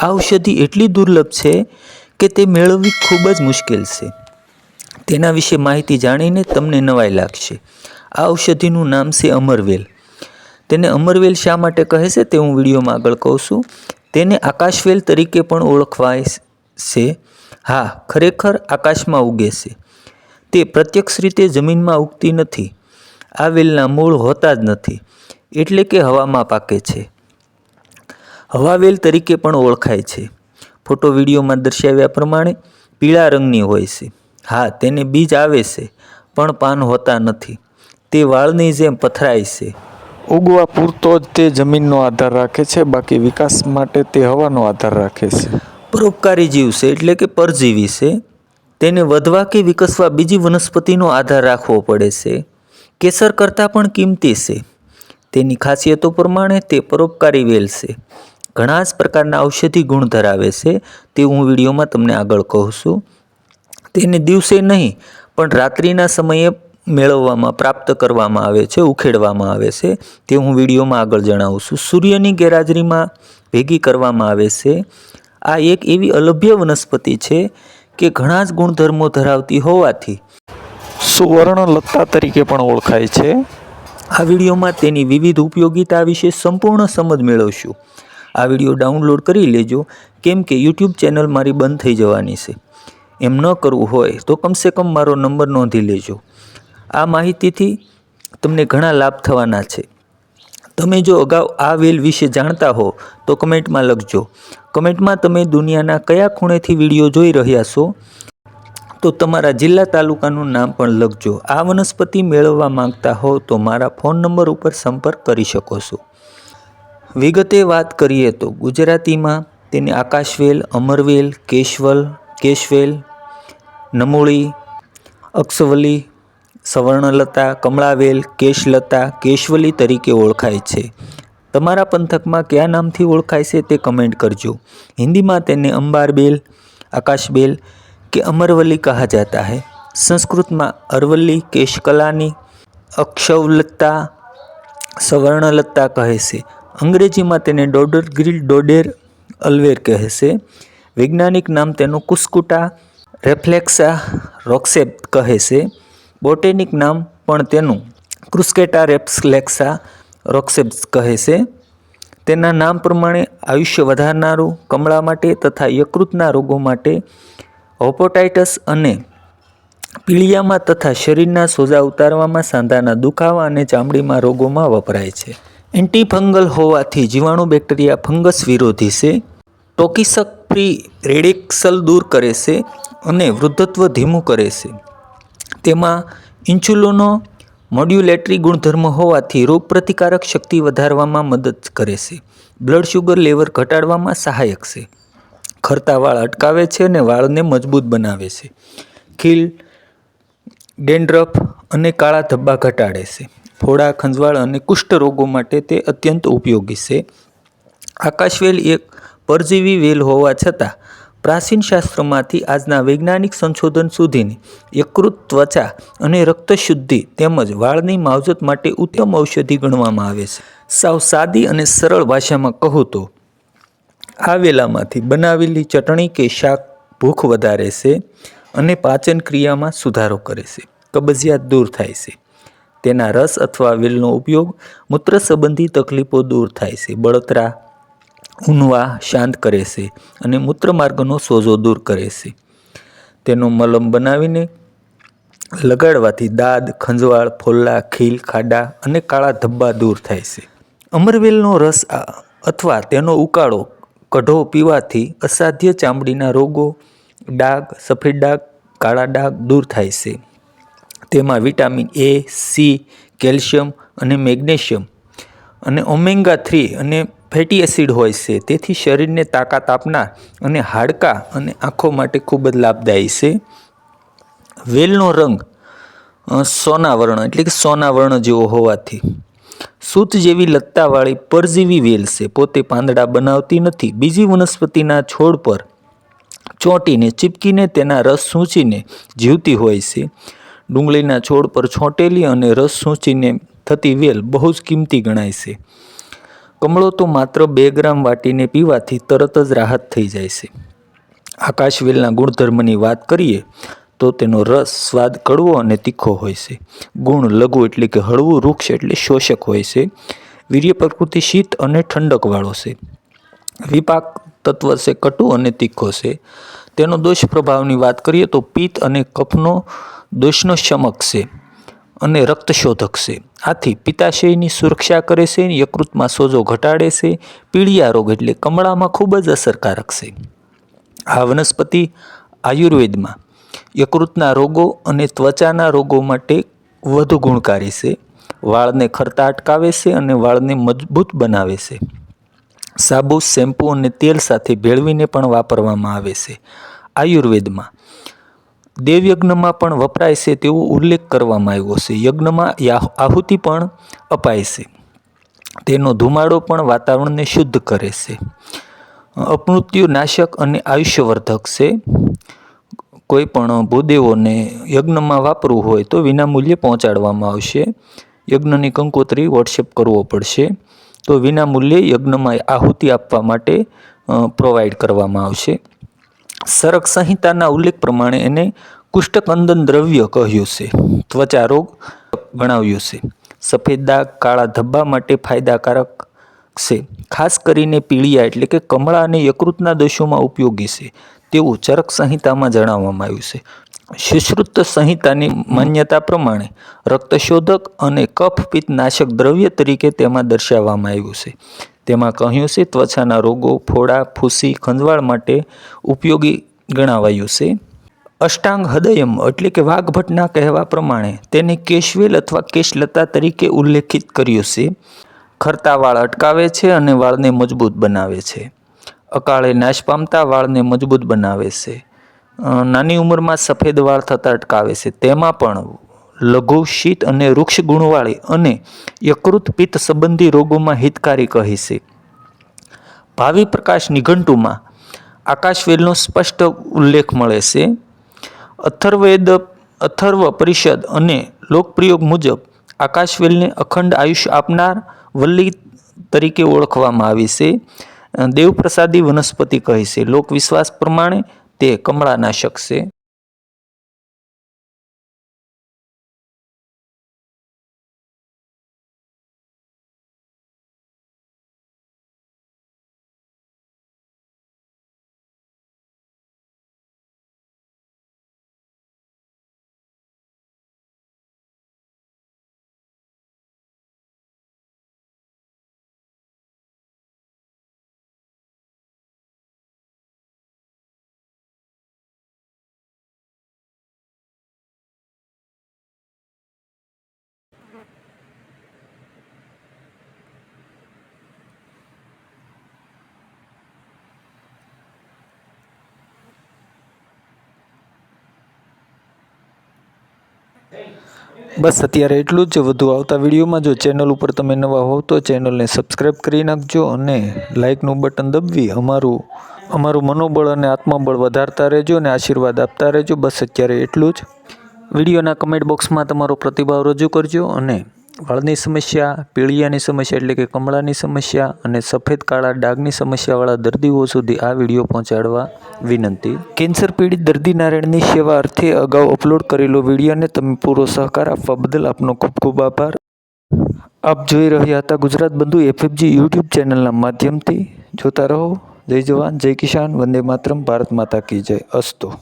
આ ઔષધિ એટલી દુર્લભ છે કે તે મેળવવી ખૂબ જ મુશ્કેલ છે. તેના વિશે માહિતી જાણીને તમને નવાઈ લાગશે. આ ઔષધિનું નામ છે અમરવેલ. તેને અમરવેલ શા માટે કહે છે તે હું વિડીયોમાં આગળ કહું છું. તેને આકાશવેલ તરીકે પણ ઓળખવાય છે. હા, ખરેખર આકાશમાં ઉગે છે. તે પ્રત્યક્ષ રીતે જમીનમાં ઉગતી નથી. આ વેલના મૂળ હોતા જ નથી. એટલે કે હવામાં પાકે છે. હવાવેલ તરીકે પણ ઓળખાય છે. ફોટો વિડીયોમાં દર્શાવ્યા પ્રમાણે પીળા રંગની હોય છે. હા તેને બીજ આવે છે પણ પાન હોતા નથી. તે વાળની જેમ પથરાય છે. ઉગવા પૂરતો જ તે જમીનનો આધાર રાખે છે બાકી વિકાસ માટે તે હવાનો આધાર રાખે છે. પરોપકારી જીવ છે એટલે કે પરજીવી છે. તેને વધવા કે વિકસવા બીજી વનસ્પતિનો આધાર રાખવો પડે છે. કેસર કરતાં પણ કિંમતી છે. તેની ખાસિયતો પ્રમાણે તે પરોપકારી વેલ છે. ઘણા જ પ્રકારના ઔષધિ ગુણ ધરાવે છે તે હું વિડીયોમાં તમને આગળ કહું છું. તેને દિવસે નહીં, પણ રાત્રિના સમયે મેળવવામાં, પ્રાપ્ત કરવામાં આવે છે, ઉખેડવામાં આવે છે. તે હું વિડીયોમાં આગળ જણાવું છું. સૂર્યની ગેરહાજરીમાં ભેગી કરવામાં આવે છે. આ એક એવી અલભ્ય વનસ્પતિ છે કે ઘણા જ ગુણધર્મો ધરાવતી હોવાથી સુવર્ણ લત્તા તરીકે પણ ઓળખાય છે. આ વિડીયોમાં તેની વિવિધ ઉપયોગિતા વિશે સંપૂર્ણ સમજ મેળવશું. આ વીડિયો ડાઉનલોડ કરી લેજો. કેમ કે યુટ્યુબ ચેનલ મારી બંધ થઈ જવાની છે. એમ ન કરવું હોય તો કમસે કમ મારો નંબર નોંધી લેજો. આ માહિતીથી તમને ઘણા લાભ થવાના છે. તમે જો અગાઉ આ વેલ વિશે જાણતા હો તો કમેન્ટમાં લખજો. કમેન્ટમાં તમે દુનિયાના કયા ખૂણેથી વીડિયો જોઈ રહ્યા છો? તો તમારા જિલ્લા તાલુકાનું નામ પણ લખજો. આ વનસ્પતિ મેળવવા માંગતા હો તો મારા ફોન નંબર ઉપર સંપર્ક કરી શકો છો. વિગતે વાત કરીએ તો ગુજરાતીમાં તેને આકાશવેલ, અમરવેલ, કેશવલ, કેશવેલ, નમૂળી, અક્ષવલી, સવર્ણલતા, કમળાવેલ, કેશલતા, કેશવલી તરીકે ઓળખાય છે. તમારા પંથકમાં કયા નામથી ઓળખાય છે તે કમેન્ટ કરજો. હિન્દીમાં તેને અંબારબેલ, આકાશબેલ કે અમરવલી કહા જાતા હૈ. સંસ્કૃતમાં અરવલ્લી, કેશકલાની અક્ષવલતા, સવર્ણલતા કહે છે. અંગ્રેજીમાં તેને ડોડર ગ્રીલ ડોડેર અલ્વેર કહે છે. વૈજ્ઞાનિક નામ તેનું કુસ્કુટા રેફ્લેક્સા રોક્સેપ કહે છે. બોટેનિક નામ પણ તેનું ક્રુસ્કેટા રેપ્સલેક્સા રોક્સેપ કહે છે. તેના નામ પ્રમાણે આયુષ્ય વધારનારું કમળા માટે તથા યકૃતના રોગો માટે હોપોટાઇટસ અને પીળિયામાં તથા શરીરના સોજા ઉતારવામાં સાંધાના દુખાવા અને ચામડીમાં રોગોમાં વપરાય છે. એન્ટીફંગલ હોવાથી જીવાણુ બેક્ટેરિયા ફંગસ વિરોધી છે ટોકિસક ફ્રી રેડિક્સલ દૂર કરે છે અને વૃદ્ધત્વ ધીમું કરે છે. તેમાં ઇન્સ્યુલોનો મોડ્યુલેટરી ગુણધર્મ હોવાથી રોગપ્રતિકારક શક્તિ વધારવામાં મદદ કરે છે. બ્લડ શુગર લેવલ ઘટાડવામાં સહાયક છે. ખરતા વાળ અટકાવે છે અને વાળને મજબૂત બનાવે છે. ખીલ, ડેન્ડ્રફ અને કાળા ધબ્બા ઘટાડે છે. ફોડા, ખંજવાળ અને કુષ્ઠ રોગો માટે તે અત્યંત ઉપયોગી છે. આકાશવેલ એક પરજીવી વેલ હોવા છતાં પ્રાચીન શાસ્ત્રોમાંથી આજના વૈજ્ઞાનિક સંશોધન સુધીની યકૃત ત્વચા અને રક્તશુદ્ધિ તેમજ વાળની માવજત માટે ઉત્તમ ઔષધિ ગણવામાં આવે છે. સાવ સાદી અને સરળ ભાષામાં કહું તો, આ વેલામાંથી બનાવેલી ચટણી કે શાક ભૂખ વધારે છે અને પાચન ક્રિયામાં સુધારો કરે છે. કબજિયાત દૂર થાય છે. તેના રસ અથવા વેલનો ઉપયોગ મૂત્ર સંબંધી તકલીફો દૂર થાય છે. બળતરા, ઊનવા શાંત કરે છે અને મૂત્રમાર્ગનો સોજો દૂર કરે છે. તેનો મલમ બનાવીને લગાડવાથી દાદ, ખંજવાળ, ફોલ્લા, ખીલ, ખાડા અને કાળા ધબ્બા દૂર થાય છે. અમરવેલનો રસ અથવા તેનો ઉકાળો કઢો પીવાથી અસાધ્ય ચામડીના રોગો, ડાઘ, સફેદ ડાઘ, કાળા ડાઘ દૂર થાય છે. તેમાં વિટામિન એ, સી, કેલ્શિયમ અને મેગ્નેશિયમ અને ઓમેગા થ્રી અને ફેટી એસિડ હોય છે. તેથી શરીરને તાકાત આપનાર અને હાડકાં અને આંખો માટે ખૂબ જ લાભદાયી છે. વેલનો રંગ સોના વર્ણ એટલે કે સોના વર્ણ જેવો હોવાથી સૂત જેવી લત્તાવાળી પરજીવી વેલ છે. પોતે પાંદડા બનાવતી નથી. બીજી વનસ્પતિના છોડ પર ચોંટીને, ચીપકીને તેના રસ સૂંચીને જીવતી હોય છે. ડુંગળીના છોડ પર છોંટેલી અને રસ સૂંચીને થતી વેલ બહુ જ કિંમતી ગણાય છે. કમળો તો માત્ર બે ગ્રામ વાટીને પીવાથી તરત જ રાહત થઈ જાય છે. આકાશવેલના ગુણધર્મની વાત કરીએ તો તેનો રસ સ્વાદ કડવો અને તીખો હોય છે. ગુણ લઘુ એટલે કે હળવું વૃક્ષ એટલે શોષક હોય છે. વીર્ય પ્રકૃતિ શીત અને ઠંડકવાળો છે. વિપાક તત્વ છે, કટુ અને તીખો છે. તેનો દોષ પ્રભાવની વાત કરીએ તો પિત્ત અને કફનો દોષનો શમક છે અને રક્તશોધક છે. આથી પિત્તાશયની સુરક્ષા કરે છે યકૃતમાં સોજો ઘટાડે છે. પીળિયા રોગ એટલે કમળામાં ખૂબ જ અસરકારક છે. આ વનસ્પતિ આયુર્વેદમાં યકૃતના રોગો અને ત્વચાના રોગો માટે વધુ ગુણકારી છે. વાળને ખરતા અટકાવે છે અને વાળને મજબૂત બનાવે છે. સાબુ શેમ્પૂ અને તેલ સાથે ભેળવીને પણ વાપરવામાં આવે છે. આયુર્વેદમાં દેવયજ્ઞમાં પણ વપરાય છે તેવો ઉલ્લેખ કરવામાં આવ્યો છે. યજ્ઞમાં આહુતિ પણ અપાય છે. તેનો ધુમાડો પણ વાતાવરણને શુદ્ધ કરે છે. અપમૃત્યુ નાશક અને આયુષ્યવર્ધક છે. કોઈ પણ ભૂદેવોને યજ્ઞમાં વાપરવું હોય તો વિનામૂલ્યે પહોંચાડવામાં આવશે. યજ્ઞની કંકોત્રી વોટ્સએપ કરવો પડશે. તો વિનામૂલ્યે યજ્ઞમાં આહુતિ આપવા માટે પ્રોવાઈડ કરવામાં આવશે. સરક સંહિતાના ઉલ્લેખ પ્રમાણે એને કુષ્ઠકંદન દ્રવ્ય કહ્યું છે. ત્વચા રોગ ગણાવ્યું છે. સફેદ દાગ, કાળા ધબ્બા માટે ફાયદાકારક છે. ખાસ કરીને પીળિયા એટલે કે કમળા અને યકૃતના દોષોમાં ઉપયોગી છે. તેવું ચરક સંહિતામાં જણાવવામાં આવ્યું છે. સુશ્રુત સંહિતાની માન્યતા પ્રમાણે રક્તશોધક અને કફ નાશક દ્રવ્ય તરીકે તેમાં દર્શાવવામાં આવ્યું છે. તેમાં કહ્યું છે, ત્વચાના રોગો, ફોડા, ફૂસી, ખંજવાળ માટે ઉપયોગી ગણાવાયું છે. અષ્ટાંગ હૃદયમ એટલે કે વાઘભટના કહેવા પ્રમાણે તેને કેશવેલ અથવા કેશલતા તરીકે ઉલ્લેખિત કર્યું છે. ખરતા વાળ અટકાવે છે અને વાળને મજબૂત બનાવે છે. અકાળે નાશ પામતા વાળને મજબૂત બનાવે છે. નાની ઉંમરમાં સફેદ વાળ થતાં અટકાવે છે. તેમાં પણ લઘુ શીત અને વૃક્ષ ગુણવાળી અને યકૃત પિત્ત સંબંધી રોગોમાં હિતકારી કહી છે. ભાવિ પ્રકાશ નિઘંટુમાં આકાશવેલનો સ્પષ્ટ ઉલ્લેખ મળે છે. અથર્વેદ, અથર્વ પરિષદ અને લોકપ્રયોગ મુજબ આકાશવેલને અખંડ આયુષ્ય આપનાર વલ્લી તરીકે ઓળખવામાં આવી છે. દેવપ્રસાદી વનસ્પતિ કહે છે. લોકવિશ્વાસ પ્રમાણે તે કમળાનાશક છે. બસ અત્યારે એટલું જ. વધુ આવતા વિડીયોમાં જો ચેનલ ઉપર તમે નવા હોવ તો ચેનલને સબસ્ક્રાઈબ કરી નાખજો અને લાઇકનું બટન દબવી. અમારું અમારું મનોબળ અને આત્મબળ વધારતા રહેજો અને આશીર્વાદ આપતા રહેજો. બસ અત્યારે એટલું જ. વિડીયોના કમેન્ટ બોક્સમાં તમારો પ્રતિભાવ રજૂ કરજો અને વાળની સમસ્યા, પીળિયાની સમસ્યા એટલે કે કમળાની સમસ્યા અને સફેદ કાળા ડાઘની સમસ્યાવાળા દર્દીઓ સુધી આ વીડિયો પહોંચાડવા વિનંતી. કેન્સર પીડિત દર્દી નારાયણની સેવા અર્થે અગાઉ અપલોડ કરેલો વિડીયોને તમે પૂરો સહકાર આપવા બદલ આપનો ખૂબ ખૂબ આભાર. આપ જોઈ રહ્યા હતા ગુજરાત બંધુ એફએફજી યુટ્યુબ ચેનલના માધ્યમથી. જોતા રહો. જય જવાન, જય કિસાન, વંદે માતરમ, ભારત માતા કી જય. અસ્તુ.